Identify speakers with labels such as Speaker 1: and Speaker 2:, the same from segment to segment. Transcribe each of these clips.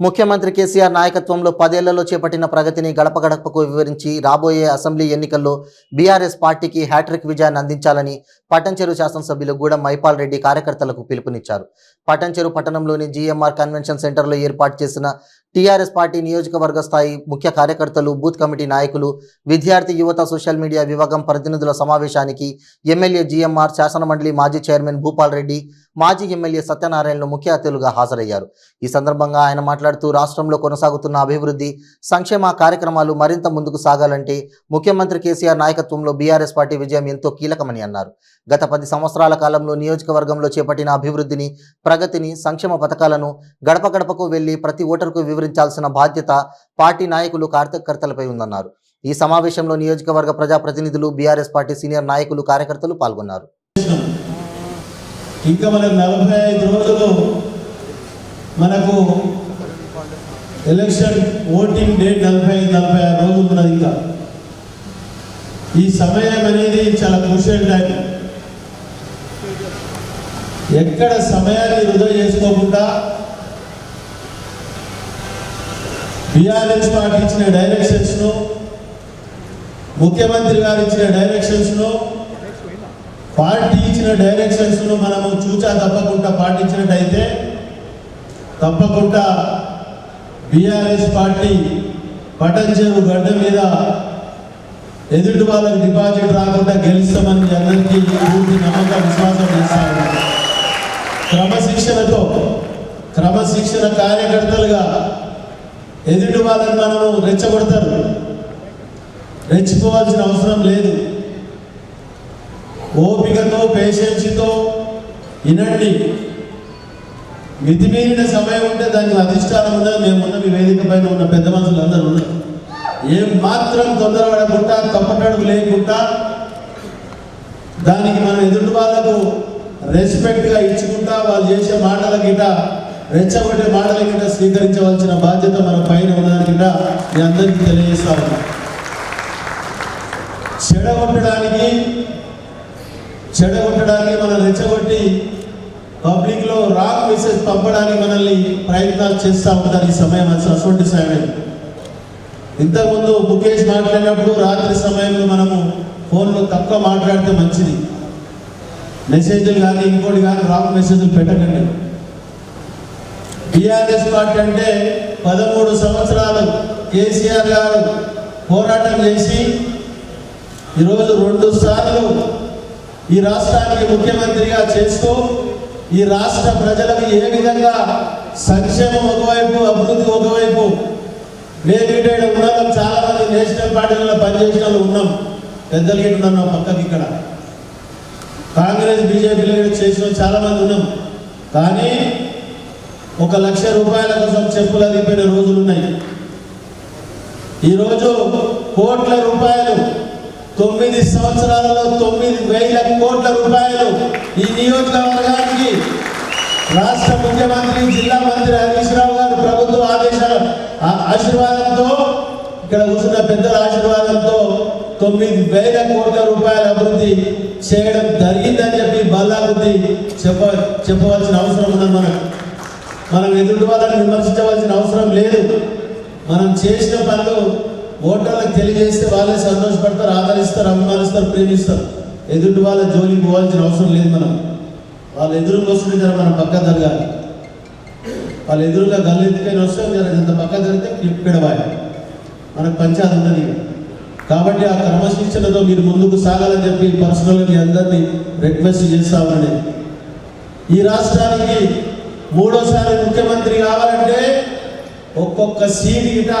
Speaker 1: ముఖ్యమంత్రి కేసీఆర్ నాయకత్వంలో పదేళ్ళలో చేపట్టిన ప్రగతిని గడప గడపకు వివరించి రాబోయే అసెంబ్లీ ఎన్నికల్లో బీఆర్ఎస్ పార్టీకి హ్యాట్రిక్ విజయాన్ని అందించాలని పటంచెరు శాసనసభ్యులు గూడెం మైపాల్ రెడ్డి కార్యకర్తలకు పిలుపునిచ్చారు. పటంచెరు పట్టణంలోని జీఎంఆర్ కన్వెన్షన్ సెంటర్లో ఏర్పాటు చేసిన టీఆర్ఎస్ పార్టీ నియోజకవర్గ స్థాయి ముఖ్య కార్యకర్తలు బూత్ కమిటీ నాయకులు విద్యార్థి యువత సోషల్ మీడియా విభాగం ప్రతినిధుల సమావేశానికి ఎమ్మెల్యే జీఎంఆర్ శాసనమండలి మాజీ చైర్మన్ భూపాల్ రెడ్డి మాజీ ఎమ్మెల్యే సత్యనారాయణలు ముఖ్య అతిథులుగా హాజరయ్యారు. ఈ సందర్భంగా ఆయన మాట్లాడుతూ రాష్ట్రంలో కొనసాగుతున్న అభివృద్ధి సంక్షేమ కార్యక్రమాలు మరింత ముందుకు సాగాలంటే ముఖ్యమంత్రి కేసీఆర్ నాయకత్వంలో బీఆర్ఎస్ పార్టీ విజయం ఎంతో కీలకమని అన్నారు. గత పది సంవత్సరాల కాలంలో నియోజకవర్గంలో చేపట్టిన అభివృద్ధిని ప్రగతిని సంక్షేమ పథకాలను గడప గడపకు వెళ్ళి ప్రతి ఓటరుకు వివరించాల్సిన బాధ్యత పార్టీ నాయకులు కార్యకర్తలపై ఉందన్నారు. ఈ సమావేశంలో నియోజకవర్గ ప్రజాప్రతినిధులు బీఆర్ఎస్ పార్టీ సీనియర్ నాయకులు కార్యకర్తలు పాల్గొన్నారు.
Speaker 2: ఇంకా మనకు నలభై ఐదు రోజులు మనకు ఎలక్షన్ ఓటింగ్ డేట్ నలభై ఐదు నలభై ఆరు రోజులు ఉన్నది ఇంకా. ఈ సమయం అనేది చాలా క్రూషియల్ టైం. ఎక్కడ సమయాన్ని వృధా చేసుకోకుండా బీఆర్ఎస్ పార్టీ ఇచ్చిన డైరెక్షన్స్ను ముఖ్యమంత్రి గారు ఇచ్చిన డైరెక్షన్స్ను పార్టీ ఇచ్చిన డైరెక్షన్స్ను మనము చూచా తప్పకుండా పాటించినట్టయితే తప్పకుండా బీఆర్ఎస్ పార్టీ పటంచెరు గడ్డ మీద ఎదుటి వాళ్ళకి డిపాజిట్ రాకుండా గెలుస్తామని అందరికీ పూర్తి నమ్మకం విశ్వాసం చేస్తాను క్రమశిక్షణతో క్రమశిక్షణ కార్యకర్తలుగా ఎదుటి వాళ్ళని మనము రెచ్చగొడతారు. రెచ్చిపోవాల్సిన అవసరం లేదు. ఓపికతో పేషెన్సీతో వినండి. మితిమీరిన సమయం ఉంటే దానికి అధిష్టానం ఉన్నది. మేము ఉన్న మీ వేదిక పైన ఉన్న పెద్ద మనుషులు అందరూ ఉన్నారు. ఏం మాత్రం తొందరపడకుండా తప్పటడుగు లేకుండా దానికి మనం ఎదుటి వాళ్ళకు రెస్పెక్ట్గా ఇచ్చుకుంటా వాళ్ళు చేసే మాటల గిట రెచ్చగొట్టే మాటల కింద స్వీకరించవలసిన బాధ్యత మన పైన ఉన్నదని కూడా మీ అందరికీ తెలియజేస్తా ఉన్నా చెడగొట్టడానికి చెడగొట్టడానికి మనం రెచ్చగొట్టి పబ్లిక్లో రాంగ్ మెసేజ్ పంపడానికి మనల్ని ప్రయత్నాలు చేస్తూ ఉంటారు ఈ సమయం అసలు అటువంటి సమయం. ఇంతకుముందు ముఖేష్ మాట్లాడినప్పుడు రాత్రి సమయంలో మనము ఫోన్లో తక్కువ మాట్లాడితే మంచిది. మెసేజ్లు కానీ ఇంకోటి కానీ రాంగ్ మెసేజ్లు పెట్టకండి. టిఆర్ఎస్ పార్టీ అంటే పదమూడు సంవత్సరాలు కేసీఆర్ గారు పోరాటం చేసి ఈరోజు రెండు సార్లు ఈ రాష్ట్రానికి ముఖ్యమంత్రిగా చేస్తూ ఈ రాష్ట్ర ప్రజలకు ఏ విధంగా సంక్షేమం ఒకవైపు అభివృద్ధి ఒకవైపు నేను ఇటు ఉన్న చాలామంది చాలా మంది నేషనల్ పార్టీలలో పనిచేసిన వాళ్ళు ఉన్నాం. పెద్దలు ఉన్నాం నా పక్కకి ఇక్కడ. కాంగ్రెస్ బీజేపీలో చేసిన చాలా మంది ఉన్నాం. కానీ ఒక లక్ష రూపాయల కోసం చెప్పులు అదిపోయిన రోజులు ఉన్నాయి ఈరోజు కోట్ల రూపాయలు తొమ్మిది సంవత్సరాలలో తొమ్మిది వేల కోట్ల రూపాయలు ఈ నియోజకవర్గానికి రాష్ట్ర ముఖ్యమంత్రి జిల్లా మంత్రి హరీష్ రావు గారు ప్రభుత్వ ఆదేశాల ఆ- ఆశీర్వాదంతో ఇక్కడ కూర్చున్న పెద్దల ఆశీర్వాదంతో తొమ్మిది వేల కోట్ల రూపాయల అభివృద్ధి చేయడం జరిగిందని చెప్పి బల్లాభివృద్ధి చెప్ప చెప్పవలసిన అవసరం ఉన్నది మనకు. మనం ఎదుటి వాళ్ళని విమర్శించవలసిన అవసరం లేదు. మనం చేసిన పనులు ఓటర్లకు తెలియజేస్తే వాళ్ళే సంతోషపడతారు ఆదరిస్తారు అభిమానిస్తారు ప్రేమిస్తారు. ఎదుటి వాళ్ళ జోలికి పోవాల్సిన అవసరం లేదు మనం. వాళ్ళ ఎదురుగా వస్తుంటే జర మనం పక్క జరగాలి. వాళ్ళ ఎదురుగా గల్లెత్తుకైనా వస్తే జర ఇంత పక్క జరిగితే క్లిప్ పిడవాయి మనకు పంచాది ఉన్నది కాబట్టి ఆ క్రమశిక్షణతో మీరు ముందుకు సాగాలని చెప్పి పర్సనల్గా మీ అందరినీ రిక్వెస్ట్ చేస్తామని ఈ రాష్ట్రానికి మూడోసారి ముఖ్యమంత్రి కావాలంటే ఒక్కొక్క సీట్ గిట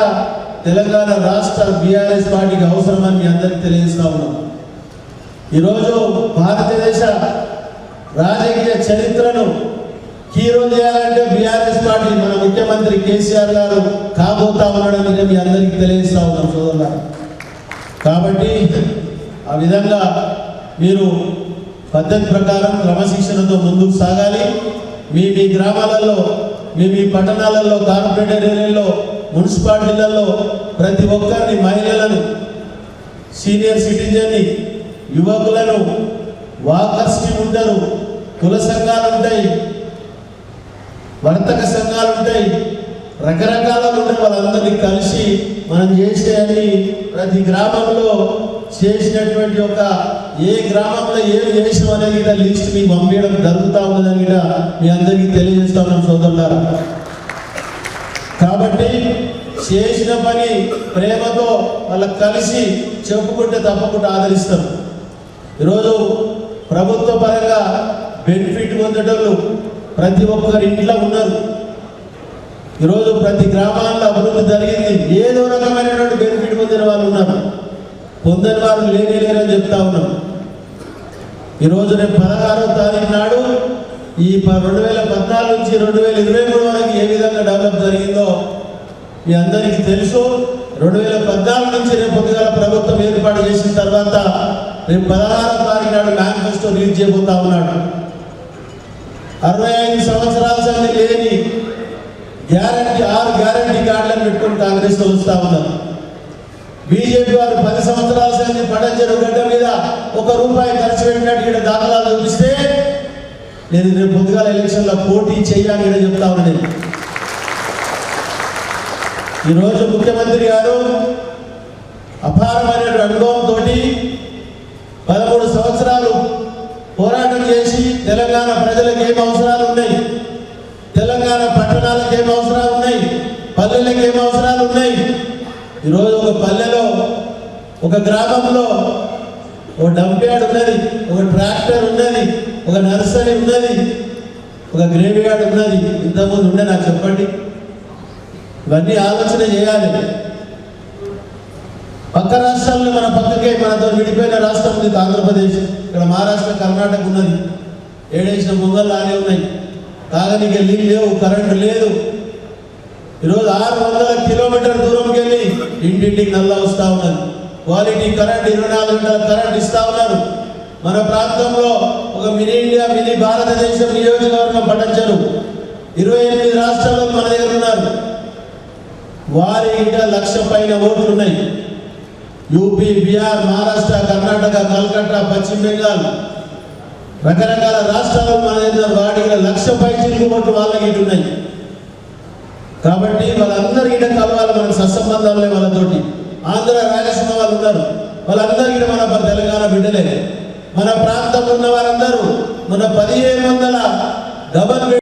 Speaker 2: తెలంగాణ రాష్ట్ర బీఆర్ఎస్ పార్టీకి అవసరమని మీ అందరికీ తెలియజేస్తా ఉన్నాం. ఈరోజు భారతదేశ రాజకీయ చరిత్రను హీరో చేయాలంటే బీఆర్ఎస్ పార్టీ మన ముఖ్యమంత్రి కేసీఆర్ గారు కాబోతా ఉన్నాడని మీ అందరికీ తెలియజేస్తా ఉన్నాం సోదరులారా. కాబట్టి ఆ విధంగా మీరు పద్ధతి ప్రకారం క్రమశిక్షణతో ముందుకు సాగాలి. మీ మీ గ్రామాలలో మీ మీ పట్టణాలలో కార్పొరేటర్ ఏరియాల్లో మున్సిపాలిటీలలో ప్రతి ఒక్కరిని మహిళలను సీనియర్ సిటిజన్ని యువకులను వాకర్స్ ఉంటారు కుల సంఘాలు ఉంటాయి వర్తక సంఘాలు ఉంటాయి రకరకాల ఉంటాయి వాళ్ళందరినీ కలిసి మనం చేసేయాలి ప్రతి గ్రామంలో చేసినటువంటి ఒక ఏ గ్రామంలో ఏం చేసాం అనేది కూడా లిస్ట్ మీకు పంపించడం జరుగుతూ ఉన్నదని కూడా మీ అందరికీ తెలియజేస్తా ఉన్నాం సోదరులారా. కాబట్టి చేసిన పని ప్రేమతో వాళ్ళకి కలిసి చెప్పుకుంటే తప్పకుండా ఆదరిస్తారు ఈరోజు ప్రభుత్వ పరంగా బెనిఫిట్ పొందేటోళ్ళు ప్రతి ఒక్కరి ఇంట్లో ఉన్నారు. ఈరోజు ప్రతి గ్రామాల్లో అభివృద్ధి జరిగింది. ఏదో రకమైనటువంటి బెనిఫిట్ పొందిన వాళ్ళు ఉన్నారు. పొందని వారు లేనే లేరని చెప్తా ఉన్నాం. ఈరోజు రేపు పదహారో తారీఖు నాడు ఈ రెండు వేల పద్నాలుగు నుంచి రెండు వేల ఇరవై మూడు వరకు ఏ విధంగా డెవలప్ జరిగిందో మీ అందరికీ తెలుసు. రెండు వేల పద్నాలుగు నుంచి రేపు పొద్దుగాల ప్రభుత్వం ఏర్పాటు చేసిన తర్వాత రేపు పదహారో తారీఖు నాడు మేనిఫెస్టో రిలీజ్ చేయబోతా ఉన్నాడు. అరవై ఐదు సంవత్సరాల సంది లేని గ్యారంటీ ఆరు గ్యారంటీ కార్డులను పెట్టుకుని కాంగ్రెస్లో వస్తా ఉన్నారు. బీజేపీ వారు పది సంవత్సరాల సంది పటంచెరు గడ్డ మీద ఒక రూపాయి ఖర్చు పెట్టినట్టు ఇక్కడ దాఖలాలు చూపిస్తే నేను రేపు పొద్దుగాల ఎలక్షన్లో పోటీ చేయాలని ఇక్కడ చెప్తా ఉన్నాను ఈరోజు ముఖ్యమంత్రి గారు అపారమైన అనుభవంతో పదమూడు సంవత్సరాలు పోరాటం చేసి తెలంగాణ ప్రజలకు ఏం అవసరాలు ఉన్నాయి? తెలంగాణ పట్టణాలకు ఏం అవసరాలు ఉన్నాయి? పల్లెలకు ఏం అవసరాలు ఉన్నాయి? ఈరోజు ఒక పల్లెలో ఒక గ్రామంలో ఒక డంప్యార్డ్ ఉన్నది ఒక ట్రాక్టర్ ఉన్నది ఒక నర్సరీ ఉన్నది ఒక గ్రేవ్ యార్డ్ ఉన్నది. ఇంతకుముందు ఉండే నాకు చెప్పండి. ఇవన్నీ ఆలోచన చేయాలి. పక్క రాష్ట్రాలను మన పక్కకే మనతో విడిపోయిన రాష్ట్రం ఉంది ఆంధ్రప్రదేశ్. ఇక్కడ మహారాష్ట్ర కర్ణాటక ఉన్నది. ఏడేసిన ముంగళ్ళు ఆనే ఉన్నాయి. తాగనికి నీళ్ళు లేవు కరెంటు లేదు. ఈరోజు ఆరు వందల కిలోమీటర్ దూరంకి వెళ్ళి ఇంటింటికి నల్ల వస్తూ ఉన్నది. క్వాలిటీ కరెంట్ ఇరవై నాలుగు గంటల కరెంట్ ఇస్తా ఉన్నారు. మన ప్రాంతంలో ఒక మినీ ఇండియా మినీ భారతదేశం నియోజకవర్గం పట్టంచరు. ఇరవై ఎనిమిది రాష్ట్రాల్లో మన దగ్గర ఉన్నారు. వారి ఇంట లక్ష పైన ఓట్లు ఉన్నాయి. యూపీ బీహార్ మహారాష్ట్ర కర్ణాటక కల్కట్టా పశ్చిమ బెంగాల్ రకరకాల రాష్ట్రాలు మన దగ్గర వాటికి లక్ష పై చిరుగు ఓట్లు వాళ్ళకి ఇటు ఉన్నాయి. కాబట్టి వాళ్ళందరికీ కలవాలి మనకు సత్సంబంధాలే వాళ్ళతోటి. ఆంధ్ర రాయలసీమ వాళ్ళు ఉన్నారు. వాళ్ళందరూ మన తెలంగాణ బిడ్డలే. మన ప్రాంతంలో ఉన్న వారందరూ మన పదిహేను వందల గబన్